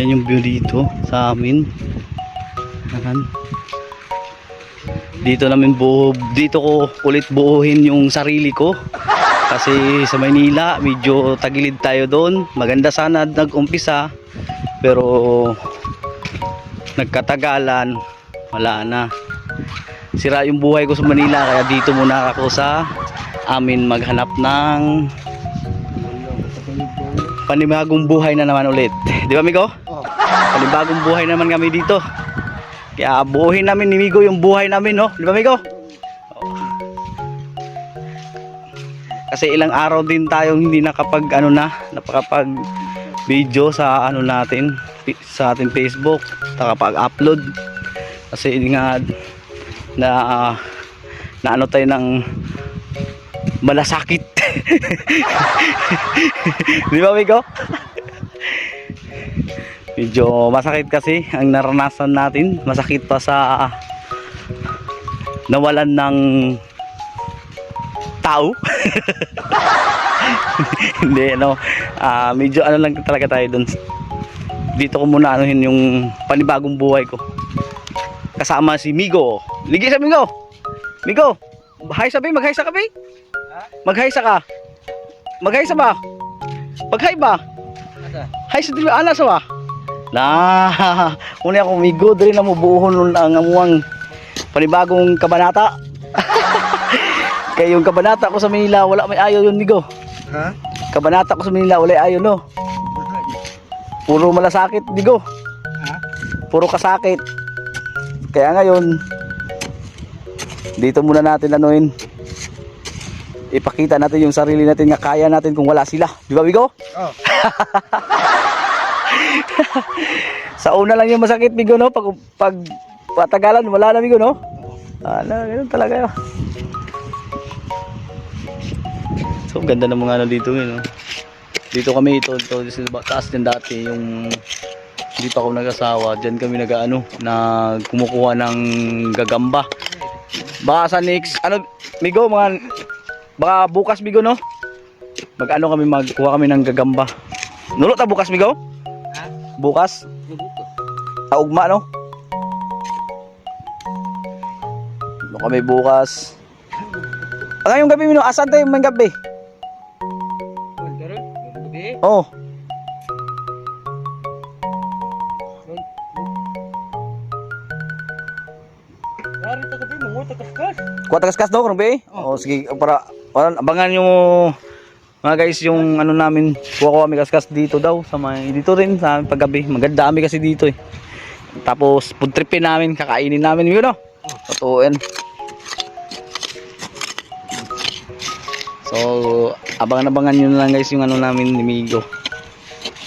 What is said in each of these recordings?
Yan yung view dito sa amin. Ayan. Dito namin buo, dito ko ulit buuhin yung sarili ko. Kasi sa Maynila, medyo tagilid tayo doon. Maganda sana nag-umpisa. Pero nagkatagalan, wala na. Sira yung buhay ko sa Manila kaya dito muna ako sa amin maghanap ng panibagong buhay na naman ulit. Di ba, Migo? Oh. Panibagong buhay naman kami dito. Kaya buuhin namin ni Migo yung buhay namin, no? Di ba, Migo? Kasi ilang araw din tayong hindi nakapag ano na, napakapag video sa ano natin, sa ating Facebook, nakapag-upload. Kasi nga na na ano tayo ng malasakit. Di ba, Migo? Medyo masakit kasi ang naranasan natin. Masakit pa sa nawalan ng tao. Hindi, ano. ah medyo ano lang talaga tayo dun. Dito ko muna anuhin yung panibagong buhay ko. Kasama si Migo. Ligi sa Migo. Migo, hi sabi, mag-hi sa kape. Mag-hi sa ka. Mag-hi sa ba? Mag-hi ba? Hi sa dili ana sa ba? Na, uni ako migo diri na mo buhon ang amuang panibagong kabanata. Kay yung kabanata ko sa Manila, wala may ayaw yun migo. Ha? Kabanata ko sa Manila, wala ayaw no. Puro malasakit migo. Ha? Puro kasakit. Kaya ngayon, dito muna natin anuin. Ipakita natin yung sarili natin nga kaya natin kung wala sila. Di ba, Bigo? Oh. Sa una lang yung masakit, Bigo, no? Pag, pag patagalan, wala na, Bigo, no? Ano, ganun talaga. So, ganda ng mga ano dito, yun, no? Dito kami, ito, ito, taas din dati, yung hindi pa ako nag-asawa, dyan kami nag-ano, nag kumukuha ng gagamba. Baka sa next, ano, Migo, mga, baka bukas, Migo, no? Mag-ano kami, magkuha kami ng gagamba. Nulot na bukas, Migo? Ha? Bukas? Sa ugma, no? Ano kami bukas? Ah, ngayong gabi, Mino, asan tayo may gabi? Oh, ta ta kuha tagaskas daw, Ruby? Oh, sige, para, para abangan nyo mga guys yung ano namin, kuha ko kami kaskas dito daw, sa may, dito rin sa aming paggabi. Maganda kami kasi dito eh. Tapos, food tripin namin, kakainin namin yun, no? Totooin. So, abangan-abangan nyo na lang guys yung ano namin ni Migo.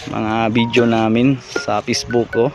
Mga video namin sa Facebook ko.